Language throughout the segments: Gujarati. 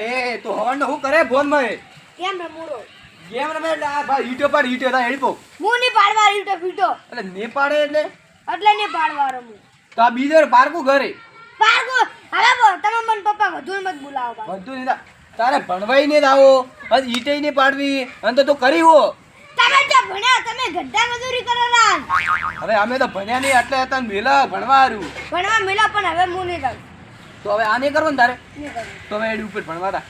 એ તો હવન હું કરે ફોનમાં કેમ રમુરો ગેમ રમે એટલે આ ભાઈ યુટ્યુબ પર યુટ્યુબ થાય હેડપો. હું ની પાડવા રીટો ફીટો. એટલે ને પાડે એટલે? એટલે ને પાડવા રમું તો આ બીજો પારકું ઘરે. પાડવો હવે તમે મન પપ્પા વધુ મત બોલાવો વધુ નહીં તારે ભણવાઈ ને આવો. અને ઈટે ને પાડવી. અને તો તું કરી હો. તમે જો ભણ્યા તમે ગઢા મજૂરી કરેલા હવે અમે તો ભણ્યા નહીં એટલે હતા મેલા ભણવા હારું ભણવા મેલા પણ હવે હું નહીં જાઉં. તો હવે આ નહીં કરવું ને તારે? તો હવે એડી ઉપર ભણવા તા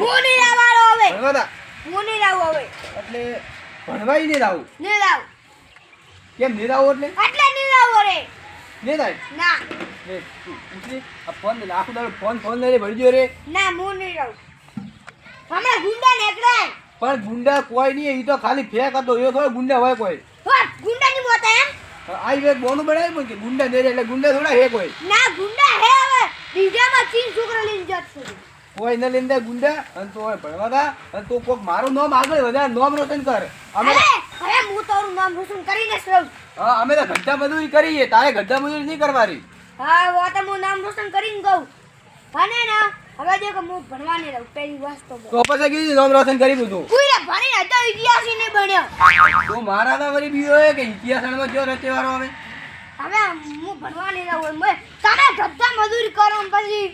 હું નહીં આવવાનો હવે. ભણવા તા હું નહીં જાઉં હવે. એટલે ભણવાઈ નહીં આવું નહીં આવું કેમ નહીં આવું એટલે? એટલે નહીં જાઉં રે નહીં થાય? ના. એ તું આ ફોન આખું દાડો ફોન ફોન લઈને ભરી ગયો રે. ના હું નહીં આવું હમણાં ગુંડા નીકળે પણ ગુંડા કોઈ નહીં એ તો ખાલી ફેક હતો. એ થોડો ગુંડા હોય કોઈ. ગુંડા નહીં મોત એમ? આ એક બોનું બનાવ્યું કે ગુંડા દે એટલે ગુંડા થોડા હે કોઈ ના ગુંડા હે ચીન છોકરા લઈને જત કોઈ ન લઈને ગુંડા અને તો ભણવા તા અને તું કોક મારું નામ આગળ વધારે નામ રોશન કર. અમે અરે હું તારું નામ રોશન કરીને જ હા અમે તો ગઢા મજૂરી કરીએ તારે ગઢા મજૂરી નહીં કરવાની. હા વો તો હું નામ રોશન કરીને અને ના હવે દેખો હું ભણવાની રહું પહેલી વસ્તુ તો પછી કીધું નામ રોશન કરી બધું. કોઈને ભણીને તો ઇતિહાસ નહીં ભણ્યો. તો મારા તો વળી બીજો હે કે ઇતિહાસમાં જો રચેવારો આવે. હવે હું ભણવાની રહું મેં તમે ધબ્ધા મજૂરી કરો પછી.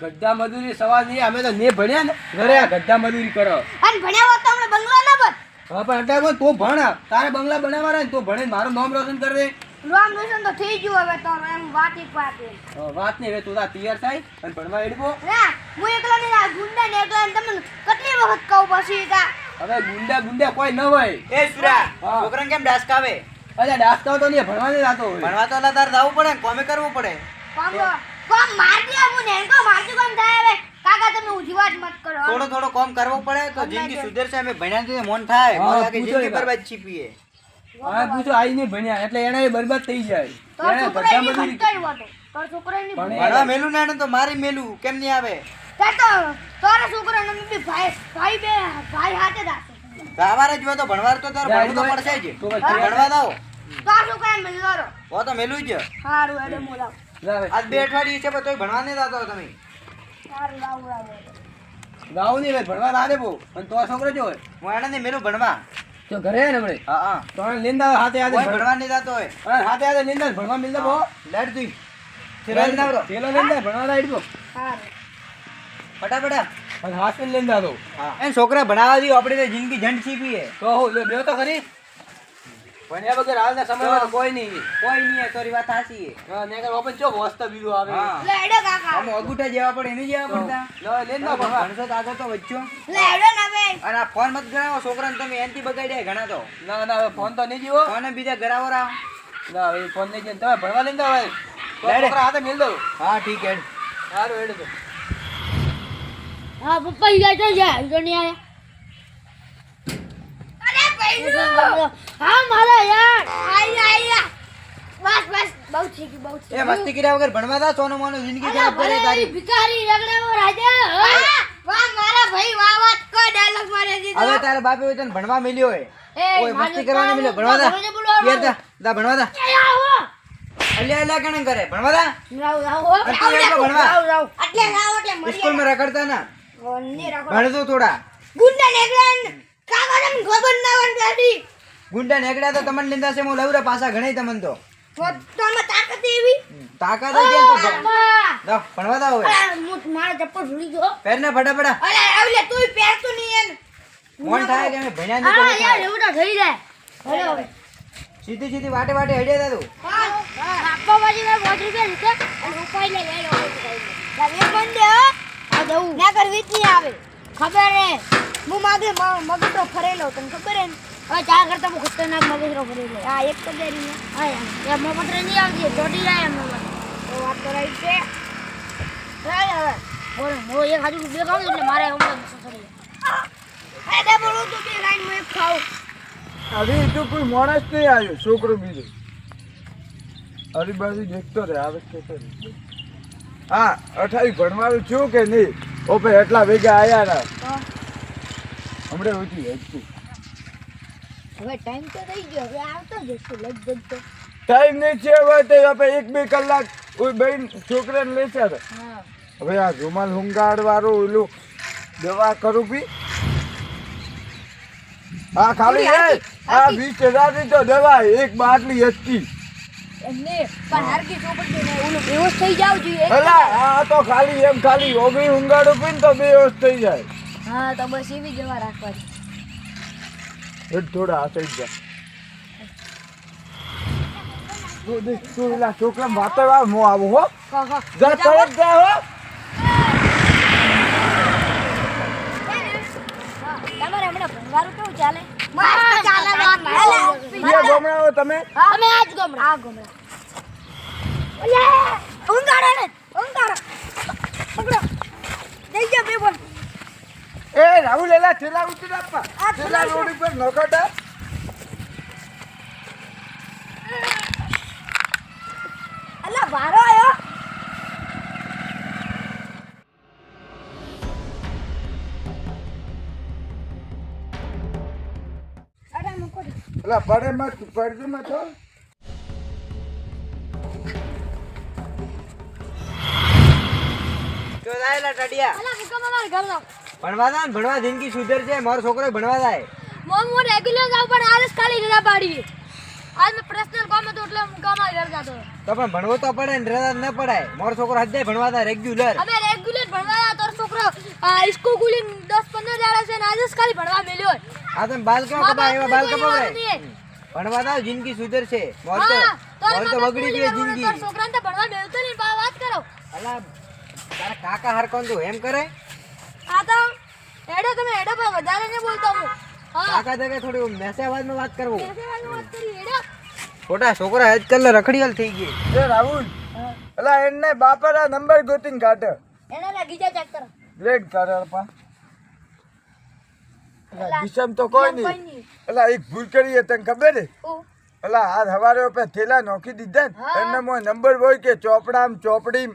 ગઢા મજૂરી સવાલ નહીં અમે તો ને ભણ્યા ને ઘરે આ ગઢા મજૂરી કરો. અને ભણ્યા હોત તો આપણે બંગલા ના બત હા પણ કોઈ તું ભણ તારે બંગલા બનાવવાના તું ભણે મારું નામ રોશન કર દે. રામ રોશન તો થઈ ગયું હવે તો એમ વાત એક વાત વાત નહીં હવે તું તાર તૈયાર થાય અને ભણવા એડબો ના હું એકલો નહીં આ ગુંડા ને એકલા તમને કેટલી વખત કહું પછી કા હવે ગુંડા ગુંડા કોઈ ન હોય. એ સુરા. છોકરાને કેમ ડાસકાવે? અલ્યા ડાસતા તો નહીં ભણવા નહીં જાતો હોય. ભણવા તો તાર જવું પડે કોમે કરવું પડે. કોમ કોમ માર દે હું ને કો મારતી કોમ થાય હવે. કાકા તમે ઉજી વાત મત કરો થોડો થોડો કોમ કરવો પડે તો જિંદગી સુધરશે અમે ભણ્યા છે મોન થાય. મને લાગે જિંદગી બરબાદ છીપીએ. હા પૂછો આઈ નહીં ભણ્યા એટલે એને બરબાદ થઈ જાય. તો એને ની મજૂરી. વાતો તો છોકરા ની ભણવા મેલું ના ને તો મારી મેલું કેમ નહીં આવે? તો તો છોકરા ને ભાઈ ભાઈ બે ભાઈ હાથે દાસે તો જ જો તો ભણવા તો તાર ભણવું તો તો પડશે જ. ભણવા દો તો શું છોકરા ને મિલવા રો હો તો મેલું જ. હારું એડે મોલાવ લાવે. આજ બે અઠવાડિયે છે પણ તોય ભણવા નહીં દાતો તમે. સારું લાવું લાવું ગાવું નહીં ભાઈ ભણવા ના દે બહુ અને તો છોકરો જો હોય. હું એને નહીં મેલું ભણવા. તો ઘરે ને હમણે? હા હા. તો લીંદા હાથે હાથે ભણવા નહીં જતો હોય. હાથે હાથે લીંદા ભણવા મિલતા બહુ. લાઈટ તું થેલા લીંદા ભણવા લાઈટ હેડવો. હારું. ફટાફટ હાથ લઈને તો એ છોકરા ભણાવવા દઈએ આપણે જિંદગી જંડ છીપીએ. તો બે લે તો ખરી. ભણ્યા વગર હાલના સમયમાં કોઈ નહીં. કોઈ નહીં તારી વાત સાચી. હા, ને ઓપન ચો વસ્તા બીજું આવે? હા. લે એડે કાકા. આમ અગુટા જેવા પડે એને જેવા પડતા. લે લીંદા ભણવા ભણશો તો આગળ તો વચ્ચો લે એડે ના બે અને આ ફોન મત કરાવો છોકરાને તમે એનથી બગાડ્યા ઘણા તો. ના ના ફોન તો નહીં જીવો. ફોન બીજા કરાવો રાવ. ના હવે ફોન નહીં જીવો. તમે ભણવા તો છોકરા હાથે મિલ દો હા ઠીક હે સારું હેડ તો. હા પપ્પા ઈ તો જા તો નહીં આયા. અરે પૈસા હા મારા યાર. આઈ આયા. બસ બસ. બહુ થઈ ગયું બહુ થઈ એ મસ્તી કર્યા વગર ભણવા તા સોનો મોનું જિંદગી ખરાબ કરે તારી. ભિખારી રગડાવો રાજા વાહ વાહ મારા ભાઈ વાહ વાત કો ડાયલોગ મારે દીધો હવે તારા બાપે હોય તને ભણવા મળ્યો હોય. એ, મસ્તી કરવાને મળ્યો. ભણવા દા યાર દા દા ભણવા દા અલ્યા અલ્યા કેણે કરે. ભણવા તા રાવ રાવ અરે તું એકલો ભણવા. રાવ રાવ. એટલે રાવ એટલે મરી સ્કૂલમાં રખડતા ના. ભણતું થોડા. ગુંડા નેગડા કાકા તમને ખબર ના હોય દાદી. ગુંડા નેગડા તો તમને લીધા છે હું લવરા પાછા ઘણી તમને તો. તો તમે તાકાત એવી? તાકાત જ તો. દો, ભણવા દો હવે. હું મારા ચપ્પલ ભૂલી ગયો. પહેર ને ફટાફટ. અરે આવલે તુંય પહેરતો નહીં એમ. કોણ થાય કે મે ભણ્યા નહીં હા યાર. એવું તો થઈ જાય. હવે હવે. સીધી સીધી વાટે વાટે હડ્યા દાદુ તું. આપવા બાજુ મે પાંચ રૂપિયા લીધા અને ઉપાય લે લે હવે બંધ હો. જવું. ના કરવી જ નહીં આવે. ખબર હે? હું માગે મગજરો ફરેલો તને ખબર હે? ને હવે ચા કરતા હું ખતરનાક મગજરો ફરેલો. આ એક તો ને. હા યાર એ મગજરો નહીં આવતી ચોટી જાય એમ તો વાત તો રાઈટ છે. રાઈ હવે. બોલો હું એક હાજુ બે ખાઉં એટલે મારે હમણાં બોલું તું બે ખાઈને હું એક ખાઉં. હવે તો કોઈ માણસ નહીં આવ્યો છોકરો બીજો. અરે બાજુ દેખતો રહે આવે રહે. હા અઠાવી ભણવાનું છું કે નહીં? ઓપે એટલા ભેગા આયા ના. હમણાં ઉઠી હજુ હવે ટાઈમ તો થઈ ગયો હવે આવતો જશે લગભગ તો. ટાઈમ નહીં છે હવે તો આપણે એક બે કલાક કોઈ બેન છોકરાને લેશે તો હા. હવે આ રૂમાલ હુંગાડ વાળું ઓલું દવા કરું પી હા ખાલી આ વીસ હજારની તો દવા એક બાટલી હતી એમને પણ હરકી ચોપડી ને ઓલું બેહોશ થઈ જાવ જોઈએ. અલા આ તો ખાલી એમ ખાલી ઓગળી ઊંઘાડું પીને તો બેહોશ થઈ જાય. હા તો બસ એવી દવા રાખવાની. એ થોડા આ થઈ જા તું દેખ, તું પેલા છોકરા મો આવું હો કહો કહો જા તરત જા હો. તમારે હમણાં ભણવાનું કેવું ચાલે? મસ્ત ચાલે ક્યાં ગમણાઓ તમે? અમે આજ ગમરા આ ગમરા ઓલે ઉંગાડો ને ઉંગાડો પકડો. દઈ જા બે બોલ. એ રાહુલ એલા થેલા ઉતરી આપવા. આ થેલા રોડ ઉપર નોકટા પડે માં પડજે મત હો જો ટડિયા અલા મૂકો મારા ઘરનો ભણવા દા ને ભણવા જિંદગી સુધર છે મારો છોકરો ભણવા જાય. મોમ હું રેગ્યુલર જાઉં પણ આલસ ખાલી રજા પાડી આજ મેં પર્સનલ કામ હતું એટલે હું કામ ઘર જતો તો. પણ ભણવો તો પડે ને રજા ન પડાય. મારો છોકરો હજે ભણવા જાય રેગ્યુલર અમે રેગ્યુલર ભણવા ગયા તો છોકરો સ્કૂલ ગુલી 10 15 દાડા છે ને આજે જ ખાલી ભણવા મેલ્યો આ તમે બાલ કેવા કપાય એવા બાલ નહીં. ભણવા દાવ જિંદગી સુધર છે. મોર તો. તો મોર તો બગડી ગઈ જિંદગી. છોકરાને તો ભણવા મેલતો નહીં પા વાત કરો. અલા તારા કાકા હરકોન તું એમ કરે? આ તો એડો તમે એડો પર વધારે ને બોલતો હું. હા. કાકા જગ્યાએ થોડી મેસે અવાજમાં વાત કરવું. કેસે વાળું વાત કરી એડો ખોટા છોકરા આજકાલ રખડિયાલ થઈ ગઈ એ રાહુલ અલા એને બાપાના નંબર ગોતીને કાઢે. એને લાગી જા ચેક કરો. લેટ કરે પા દિશમ તો કોઈ નહીં. એલા એક ભૂલ કરી તને ખબર એલા આ હવારે ઉપર થેલા નોખી દીધા ને એમને મો નંબર હોય કે ચોપડામ ચોપડી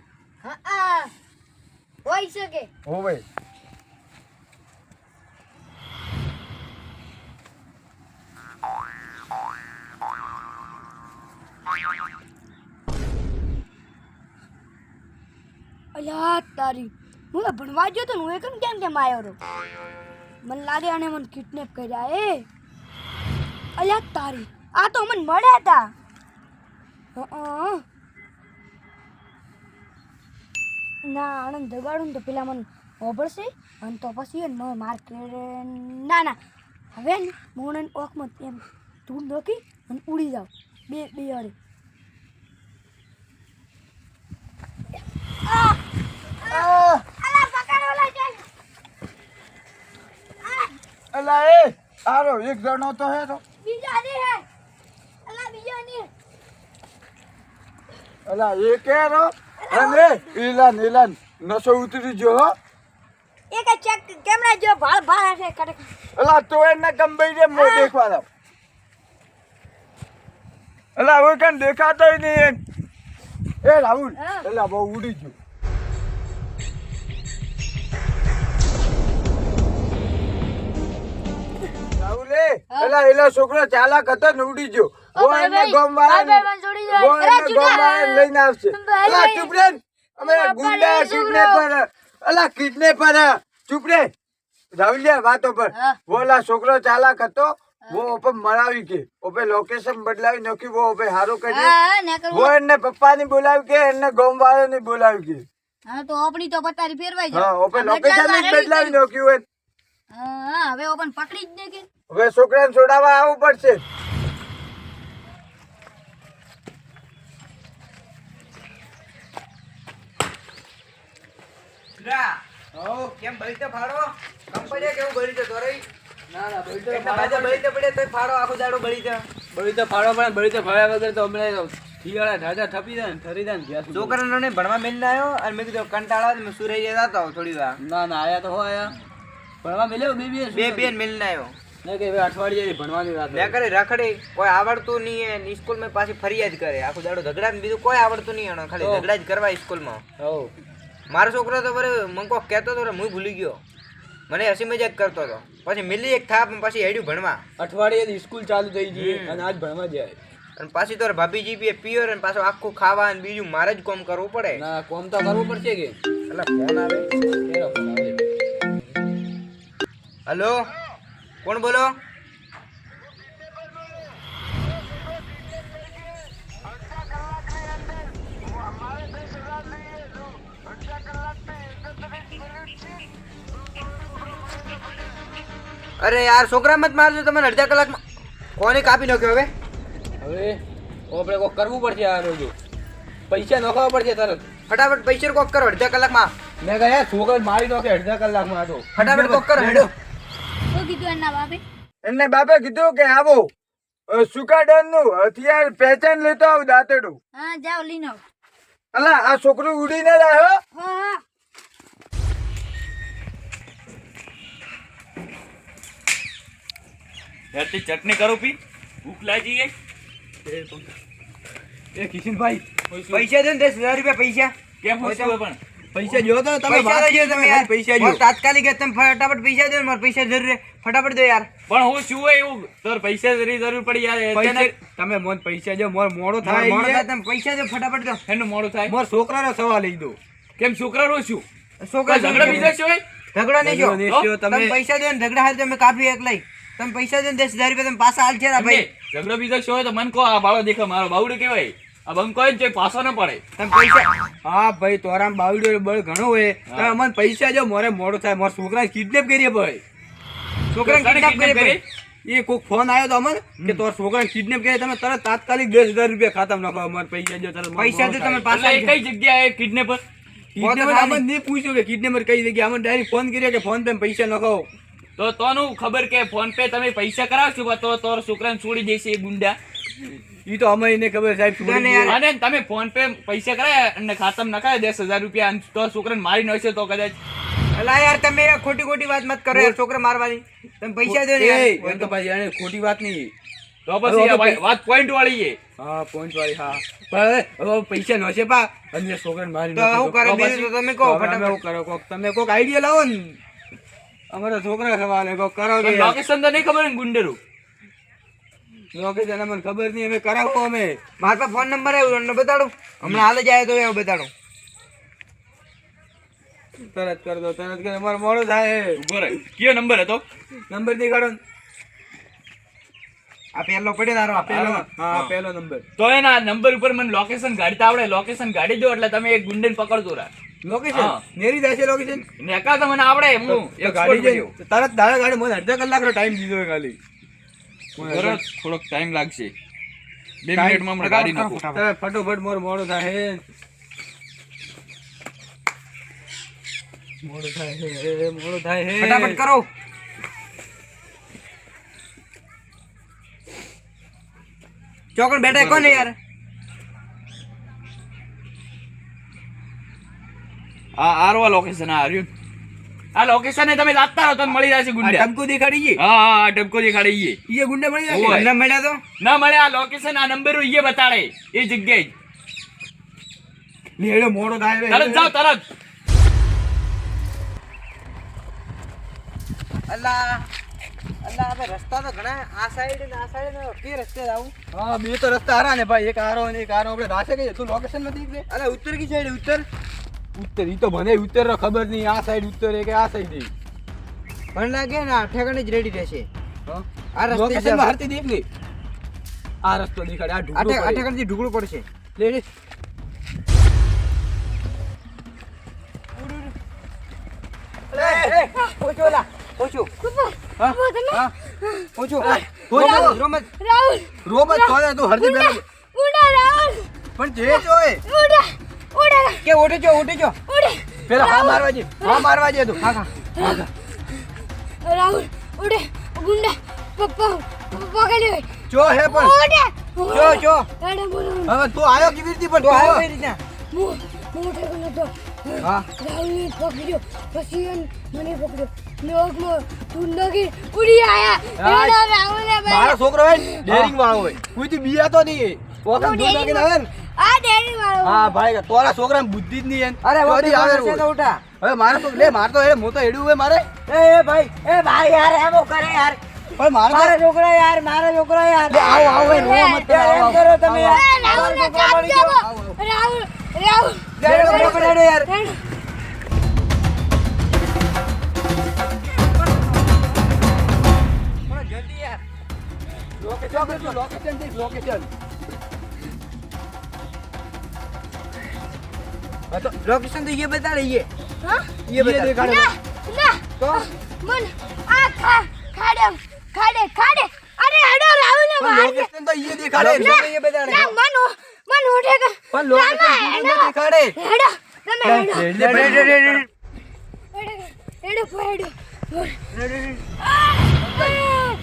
હા હોઈ શકે. હોવે. અલ્યા તારી. હું ભણવા ગયો તો હું એકમ કેમ કેમ આવ્યો મને લાગે આને મને કિડનેપ કર્યા, એ. અલ્યા, તારી. આ તો મને મળ્યા હતા ના આનંદ દગાડું તો પેલા મને ઓભળશે અને તો પછી એને માર્કેટ ના ના. હવે ને મોણન ઓખમાં એમ ધૂળ નોકી અને ઉડી જાઉં. બે બે અડે અલા એલા એ આરો એક જણો તો હે તો. બીજા ની હે. અલા બીજા ની અલા એ કે રો. અને ઈલા નીલા નસો ઉતરી જો હો. એક ચેક કેમેરા જો ભાળ ભાળ છે કડક અલા તો એને કંબાઈ દે મો દેખવા દો અલા હવે કન દેખાતો નહીં એ રાહુલ અલા બહુ ઉડી ગયું. ફૂલે એલા એલા છોકરો ચાલા હતો ને ઉડી ગયો. ઓ એને ગોમવાળા ગોમવાળા લઈને આવશે. એલા ચૂપ રે અમારા ગુંડા કિડનેપર એલા કિડનેપર. ચૂપ રે રાવલિયા વાતો પર. બોલા છોકરો ચાલા હતો. વો ઓપે મરાવી કે. ઓપે લોકેશન બદલાવી નોકી વો ઓપે હારો કરી વો એને પપ્પા ની બોલાવી કે એને ગોમ વાળા ની બોલાવી કે. હા તો ઓપણી તો પતારી ફેરવાઈ જાય હા ઓપે લોકેશન બદલાવી નોકી હોય. હા હવે ઓપન પકડી જ દે કે હવે છોકરાને છોડાવવા આવવું પડશે. કેમ બળી ફાડો? કંપની કેવું બળી તો તોરઈ ના ના બળી તો ફાડો આખો દાડો બળી તો બળી તો ફાડો પણ બળી તો ફાડ્યા વગર તો હમણાં શિયાળા ઢાઢા થપી દે ને ઠરી જાય ને. છોકરાને ભણવા મેલ આવ્યો અને મેં કીધું કંટાળા મેં સુરઈ જતા થોડી વાર. ના ના આયા તો હો આયા. ભણવા મેલ્યો બે બે બે બેન મેલ આવ્યો. રખડી કોઈ આવડતું નહીં હે સ્કૂલમાં પાછી ફરિયાદ કરે. આખું દાડો ઝઘડા ને બીજું કોઈ આવડતું નહીં ખાલી ઝઘડા જ કરવા સ્કૂલમાં. મારો છોકરો તો બરે મને કોક કહેતો હતો હું ભૂલી ગયો. મને હસી મજાક કરતો હતો. પછી મિલી એક થાપ પછી હેડ્યું ભણવા. અઠવાડિયે સ્કૂલ ચાલુ થઈ ગઈ અને આજ ભણવા જાય. અને પાછી તો ભાભીજી બી પિયર અને પાછું આખું ખાવા અને બીજું મારે જ કોમ કરવું પડે. ના કોમ તો કરવું પડશે કે. એટલે ફોન આવે? હલો કોણ બોલો? અરે યાર છોકરા મત મારજો તમે અડધા કલાકમાં કોને કાપી નાખ્યો હવે? હવે આપણે કોક કરવું પડશે આ રોજો. પૈસા નખાવવા પડશે તરત. ફટાફટ પૈસા કોક કરો અડધા કલાકમાં. મેં કહ્યા છોકરા મારી નાખે અડધા કલાકમાં તો. ફટાફટ કોક કરો હેડો. કીધું એના બાપે? એમને બાપે કીધું કે આવો. સુકાડનનું હથિયાર પહેચાન લેતો આવ દાંતેડું. હા જાઓ લીનો. અલા આ છોકરો ઉડીને જ આવ્યો? હા હા. ચટણી કરું પી. ભૂખ લાગી ગઈ. એ કિશનભાઈ પૈસા દે ને દસ હજાર રૂપિયા પૈસા. કેમ હોય પણ? પૈસા જો તો તમે પૈસા વાત તમે યાર. પૈસા જો તાત્કાલિક તમે ફટાફટ પૈસા દો ને મારે પૈસા જરૂર ફટાફટ દો યાર. પણ હું શું હોય એવું? તાર પૈસા જરી જરૂર પડી યાર તમે મોન પૈસા જો મોર મોડો થાય મોડો થાય, તમે પૈસા દો ફટાફટ દો. એનું મોડો થાય? મોર છોકરાનો સવાલ લઈ દો કેમ છોકરાનું શું? છોકરા ઝઘડા બીજા શું હોય? ઝઘડો નહીં જો જો, તમે પૈસા દો ને ઝઘડા હાલ તમે કાપી એક લઈ. તમે પૈસા દો ને દસ હજાર રૂપિયા તમે પાછા હાલ છે ને ભાઈ. ઝઘડો બીજો શું હોય તો મન કહો આ બાળો દેખો મારો બાવડું કેવાય? આ બંકો પાછો ન પડે. તમે પૈસા હા ભાઈ તોરામ બાવડ્યો બળ ઘણો હોય. તો અમને પૈસા જો મોરે મોડો થાય. મારા છોકરા કિડનેપ કરીએ ભાઈ. છોકરા કિડનેપ કરીએ? એ કોઈક ફોન આવ્યો તો અમને કે તો છોકરા કિડનેપ કરીએ. તમે તરત તાત્કાલિક દસ હજાર રૂપિયા ખાતામાં નાખો. અમારે પૈસા જો તરત પૈસા તમે. પાછા કઈ જગ્યાએ કિડનેપર કિડનેપર નહીં પૂછ્યું કે કિડનેપર કઈ જગ્યાએ. અમને ડાયરેક્ટ ફોન કર્યો કે ફોન પે પૈસા નખાવો તો તોનું ખબર કે ફોન પે તમે પૈસા કરાવશો? તો તોર છોકરાને છોડી દેશે એ ગુંડા. ઈ તો અમે એને ખબર સાહેબ અને તમે ફોન પે પૈસા કરાય અને ખાતામાં નખાય દસ હજાર રૂપિયા અને તો છોકરાને મારી નાખશે તો કદાચ. અલા યાર તમે ખોટી ખોટી વાત મત કરો યાર છોકરા મારવાની. તમે પૈસા દો ને એમ તો પાછી એને ખોટી વાત નહીં. તો પછી વાત પોઈન્ટ વાળી છે. હા પોઈન્ટ વાળી હા. પણ હવે હવે પૈસા નો છે પા. અને છોકરાને મારી તો નાખ્યો કરે બીજું તો તમે કહો ફટાફટ. કરો? કોક તમે કોક આઈડિયા લાવો ને. અમારા છોકરા સવાલે કોક કરો લોકેશન તો નહીં ખબર ને ગુંડેરું? લોકેશન મને ખબર નહીં અમે કરાવો અમે. મારા પાસે ફોન નંબર આવ્યો તમને બતાડું. હમણાં હાલ જ આવ્યો તો એવું બતાડું. તરત કર દો તરત કર અમારે મોડો થાય. ઊભો રહે. કયો નંબર હતો? નંબર નહીં કાઢો આ પહેલો પડ્યો તારો. આ પેલો પહેલો? હા નંબર તો એના નંબર ઉપર મને લોકેશન ગાડીતા આવડે? લોકેશન ગાડી દો એટલે તમે એક ગુંડેને પકડતો રા. લોકેશન જાય છે લોકેશન ને એકા તો મને આવડે હું ગાડી તરત દાડા ગાડી મને અડધા કલાકનો ટાઈમ દીધો ખાલી. બરાબર, થોડોક ટાઈમ લાગશે. બે મિનિટમાં હમણાં ગાડી નાખો. ફટોફટ. મોર મોડો થાય. મોડો થાય મોડો થાય ફટાફટ કરો. ચોકડ બેઠા કોને યાર? આ આરવા લોકેશન આ રહ્યું. આ લોકેશન તમે લાગતા રહો તો મળી જશે ગુંડા. ટમકુ દેખાડી ગઈ? હા હા આ દેખાડી ગઈ. એ ગુંડા મળી જશે? ના મળ્યા તો? ના મળે આ લોકેશન આ નંબર એ બતાડે. એ જગ્યાએ. લેડો મોડો થાય તરત જાઓ તરત. અલ્લા અલ્લા હવે રસ્તા તો ઘણા આ સાઈડ ને આ સાઈડ ને કે રસ્તે આવું હા બે તો રસ્તા હારા ને ભાઈ. એક આરો અને એક આરો આપણે રાસે કહીએ તું લોકેશન નથી અરે ઉત્તર કી સાઈડ ઉત્તર? ઉત્તર ઈ તો મને ઉત્તર નો ખબર નહીં આ સાઈડ ઉત્તર કે આ સાઈડ પણ લાગે ને આ ઠેકાણે જ રેડી રહેશે. આ રસ્તે માં દેખ ને. આ રસ્તો દેખાડે આ આ ઢૂંઢો આ ઠેકાણેથી ઢુકડું પડશે. લે લે. ઓછો ઓલા ઓછો. હા? હા? ઓછો. ઓછો. રોમત રાહુલ રોબત કોને તું હરતી ઉડા રાહુલ. પણ જે જોય. કે ઓટે જો ઓટે જો. પેલા હા મારવા જે હા મારવા જે તું. હા હા. રાહુલ ઉડે. ગુંડા પપ્પા પકડ્યો જો હે પણ. ઉડે. જો જો. હવે તું આયો કેવી રીતે પણ? તો તું આયો? કઈ રીતના? મો મોટે કોને તો. હા. રાહુલને પકડ્યો. પછી મને પકડ્યો. લોકમાં તું ઉડી આયા. એડા રાહુલે મારો છોકરો હોય ડેરિંગ વાળો હોય. કોઈથી બીયાતો નહીં પોતાનું દૂધ નાખીને આવે ને આ ડેરી વાળો હા ભાઈ તોરા છોકરા બુદ્ધિ જ નહીં અરે ચોરી આવે તો ઉઠા. હવે મારે તો લે મારે તો એ હું તો એડ્યું હોય મારે. એ ભાઈ એ ભાઈ યાર એમ કરે યાર. પણ મારો મારા છોકરા યાર મારા છોકરા યાર. આવો આવો રો મત એમ કરો તમે યાર. રાહુલ ને ચાપ જાવો રાહુલ રાહુલ. ડેડો પકડો યાર. જલ્દી યાર. લોકેશન લોકેશન લોકેશન તો એ બતા રહીએ હા એ બતા દેખાડે ના ના તો મન આ ખા ખાડે ખાડે ખાડે અરે હેડો રાહુલ ને મારી લોકેશન તો ઈ દેખાડે લોકેશન એ બતા ના મન મન ઉઠે કે પણ લોકેશન ઈ દેખાડે હેડો તમે હેડો રેડી દે, રેડી દે, રેડી દે. હેડો હેડો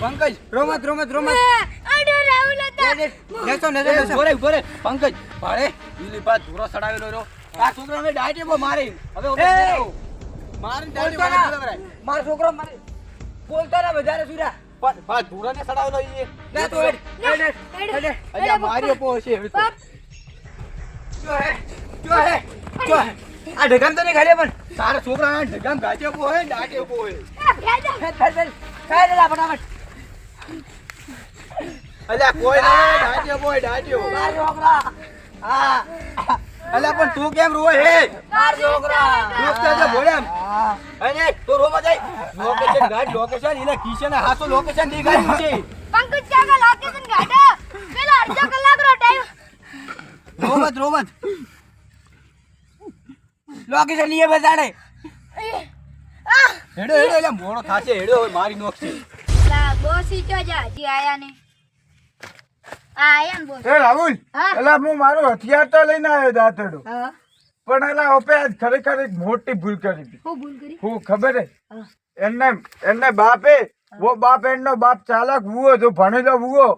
પંકજ રોમત રોમત રોમત અડો રાહુલ હતા નેસો નેસો એ નેસો ઊભો રે, ઊભો રે. પંકજ ભાડે ઈલી પાસ મે સડાવેલો બો આ છોકરાને મારી હવે ડાયરેક્ટ બોલતા મારી. મારો છોકરો મારી. બોલતા ના વધારે સુરા પણ ધૂરાને સડાવ સડાવેલો ઈ. ના તો હેડ. હેડ. અલ્યા માર્યો પો હશે હવે તો. જો હે જો હે જો હે. આ ઢગામ તો ને ખાલી પણ. તારા છોકરાને ઢગામ ગાજે પો હે ડાટે પો હે ખાઈ લેલા ફટાફટ. અલ્યા કોઈ ના ડાટ્યો મારો છોકરા. હા. અલ્યા પણ તું કેમ રોવે? હે? માર છોકરા. રોકતા જા ભોળ્યા. હા. અને તું રોવા જાય. લોકેશન ગાડ લોકેશન એને કિશન હાસો લોકેશન દેખાડ્યું છે. પંકજ કાકા લોકેશન ગાડો? પેલા અડધો કલાકનો ટાઈમ રોમત રોમત લોકેશન લીએ બતાડે હેડો હેડો એટલે મોડો થાશે. હેડો હવે મારી નોખશે લા બોસી ચો જા જી આયા ને એ હથિયાર તો લઈને પણ એલા ખરેખર મોટી ભૂલ કરી બાપ ચાલક હુઓ જો ભણેલો હુઓ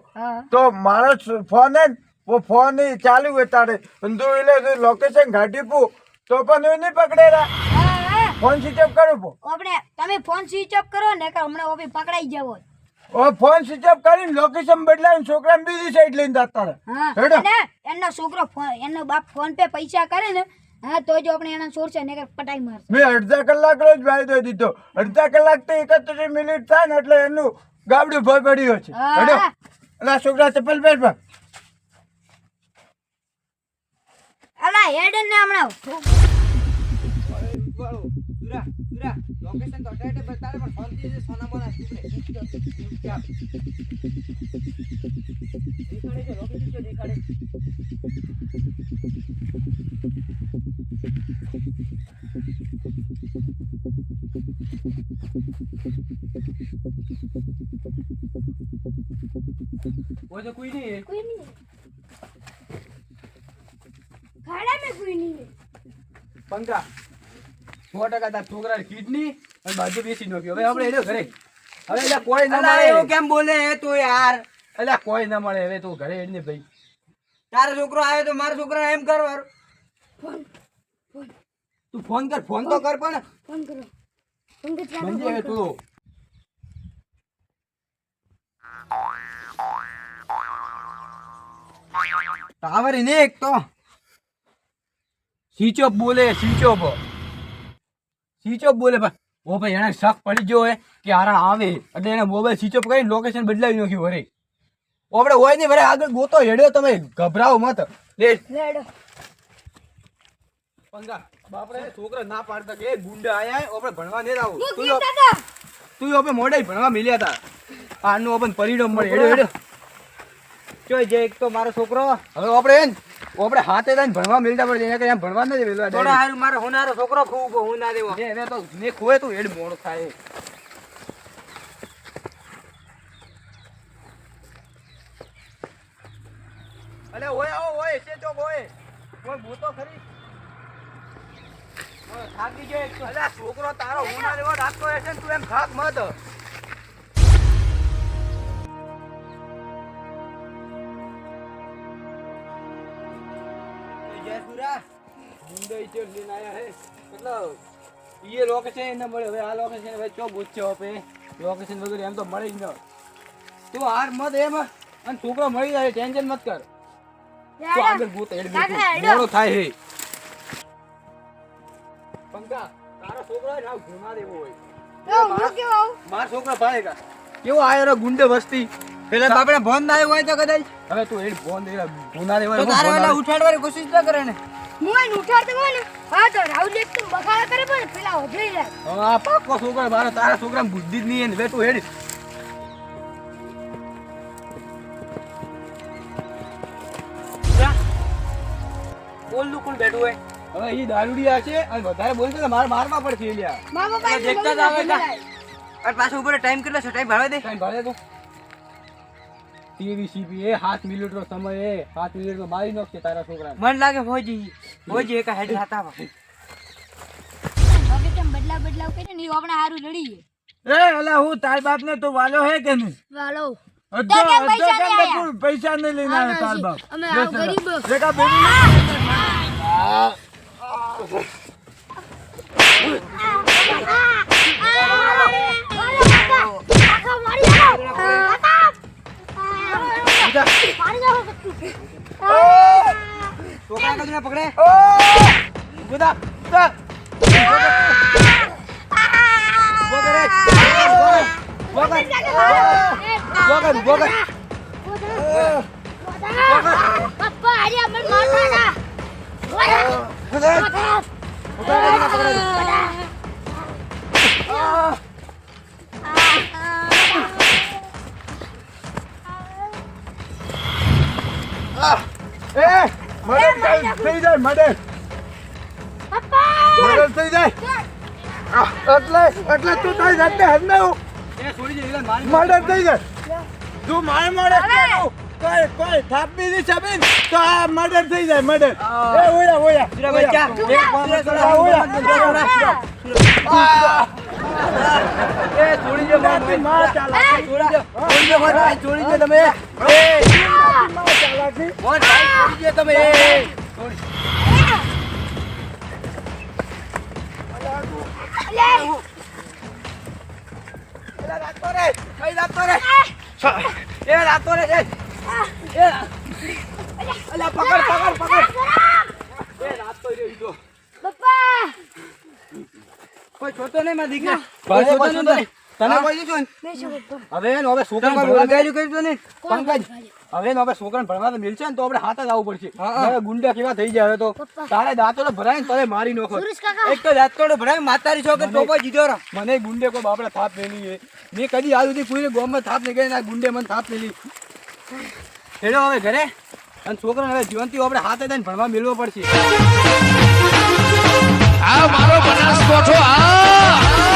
તો મારો ફોન જ વો ફોન ચાલુ હોય તારે જોઈ લે લોકેશન ઘાટી પૂ તો પણ હું નહીં પકડેલા ફોન સ્વિચ ઓફ કરો આપણે તમે ફોન સ્વિચ ઓફ કરો ને કે હમણાં ઓફી પકડાઈ જવો. ઓ ફોન સ્વિચ ઓફ કરીને લોકેશન બદલાવીને છોકરાને બીજી સાઈડ લઈને જતા રહે. હેડો. એનો છોકરો એનો બાપ ફોન પે પૈસા કરે ને હા તો જો આપણે એના છોડશે ને પટાઈ મારશે. મેં અડધા કલાક રોજ વાયદો દીધો. અડધા કલાક તો એકત્રીસ મિનિટ થાય ને એટલે એનું ગાબડું ભય પડ્યું છે. હેડો. અલા છોકરા ચપ્પલ પહેર પા. અલા હેડ ને હમણાં. લોકેશન તો અટાટે બતાડે પણ શાંતિ છે સોના ચૂપચાપ દેખાડે છે લોકેશન તો દેખાડે. કોઈ તો કોઈ નહીં. કોઈ નહીં. ખાડા में કોઈ નહીં. પંકા સો ટકા તાર છોકરા કિડની અને બાજુ બેસી નાખ્યો. હવે આપણે હેડો ઘરે. હવે એટલે કોઈ ના મળે. એવું કેમ બોલે તું યાર? એટલે કોઈ ના મળે. હવે તું ઘરે હેડ ભાઈ. તારો છોકરો આવ્યો તો મારા છોકરા એમ કરવાનું. તું ફોન કર ફોન તો કર પણ. ફોન કરો. પંકજ કાકા મંજે ફોન હવે તું. ટાવર ને એક તો. સ્વિચ ઓફ બોલે સ્વિચ ઓફ. સ્વિચ ઓફ બોલે પણ ઓ ભાઈ એને શક પડી ગયો હોય કે આરા આવે. એટલે એને મોબાઈલ સ્વિચ ઓફ કરીને લોકેશન બદલાવી નાખ્યું વરે આપણે હોય નહીં વરે આગળ ગોતો હેડ્યો તમે. ગભરાવો મત. લે. પંગા બાપરે છોકરા ના પાડતા કે ગુંડા આયા આપણે ભણવા નહીં આવું તું તું આપણે મોડે ભણવા મિલ્યા હતા આનું આપણે પરિણામ મળે. હેડો હેડો. જોઈ જે એક તો મારો છોકરો. હવે આપણે એમ આપણે હાથે થઈને ભણવા મિલતા પડે એને કઈ ભણવા નથી મિલવા થોડો હારું મારો હોનારો છોકરો ખૂબ હું ના દેવો. એને તો ને ખોય તું હેડ મોડો થાય. અલે ઓય ઓ ઓય છે તો ઓય. ઓય ભૂતો ખરી. ઓય થાકી ગયો અલે છોકરો તારો હોના લેવો રાખતો હશે તું એમ થાક મત. મુંબઈ લઈને આયા હે. મતલબ ઈએ લોકેશન એને મળે. હવે આ લોકેશન હવે ચો ગુચ્યો હવે લોકેશન વગેરે એમ તો મળે જ ન. તું હાર મત એમ. અને છોકરો મળી જાય ટેન્શન મત કર. તો આગળ ભૂત. હેડો. મોડો થાય હે. પંકા તારો છોકરો ના ગુના દેવો હોય. તો હું કેવો માર છોકરો ભાઈ કા કેવો આયો રે ગુંડે વસ્તી. પેલા બાપડે ફોન ના આવ્યો હોય તો કદાચ. હવે તું હેડ ફોન દે ગુના દેવા તો તારે ઉઠાડવાની કોશિશ ના કરે ને? હું એને ઉઠાડતો હોય હા તો રાહુલ એક તું બગાડ કરે પણ પેલા વધરી જાય હા પાકો છોકરો મારો તારા છોકરા બુદ્ધિ જ નહીં ને બેટું હેડી. બોલનું કોણ બેઠું હોય? હવે એ દારૂડિયા છે અને વધારે બોલશે તો મારે મારવા પડશે લ્યા મારા બાપા દેખતા જ આવે અને પાછો ઉપર ટાઈમ કેટલો છે? ટાઈમ ભાડે દે. ટાઈમ ભાડે દે ટીવી સીપી એ સાત મિનિટનો સમય એ સાત મિનિટમાં મારી નાખશે તારા છોકરાને મન લાગે હોજી હોજી એક હેડ હતા હવે કેમ બદલાવ બદલાવ કરીને ને આપણે હારું લડીએ એ અલા હું તાર બાપ ને તો વાલો હે કે નહીં વાલો અડધો અડધો કેમ પૈસા નહીં લઈને આવ્યો તાર બાપ અમે લે આવ સાલા. ગરીબ લેકા બેબી છોકરા કદુને પકડે ગુદા ગુદા વગર વગર વગર પપ્પા આજે અમને મારવાના એ મદદ થઈ જાય મદદ. મદદ થઈ જાય. એટલે એટલે તું તારી જાતને દે મારી મર્ડર થઈ જાય. તું મારે મળે કોઈ કોઈ થાપ બીજી છબીન તો આ મર્ડર થઈ જાય મર્ડર એ ઓયા ઓયા સુરા બચ્ચા એક ઓયા એ છોડી દે જાતિ માં ચાલા. છોડી દે છોડી દે છોડી દે તમે. એ. જાતિ મોહન ભાઈ છોડી દે તમે? રાતો રે કઈ રાતો રે? એ રાતો રે એ. એ પકડ પકડ પકડ. એ રાતો રે તો પપ્પા! કોઈ છોતો નહીં મારા દીકરા? કોઈ કોઈ તને કોઈ દીધું હવે હવે ભણવા વગાડ્યું કર્યું તો નહીં પંકજ હવે હવે છોકરાને ભણવા તો મિલશે ને તો આપણે હાથ જ આવવું પડશે. હવે ગુંડા કેવા થઈ જાય હવે તો. તારે દાંતો ને ભરાય ને તને મારી નોખો. એક તો દાંતો ભરાય માતારી છોકરી ટોપો જીધો રો મને ગુંડે કોઈ બાપડા થાપ મેલી મેં કદી આજ સુધી કોઈને ગોમમાં થાપ નહીં કરી ને આ ગુંડે મને થાપ મેલી હેડો હવે ઘરે. અને છોકરાને હવે જીવનથી આપણે હાથે થઈને ભણવા મેળવો પડશે. આ મારો બનાસકોઠો આ!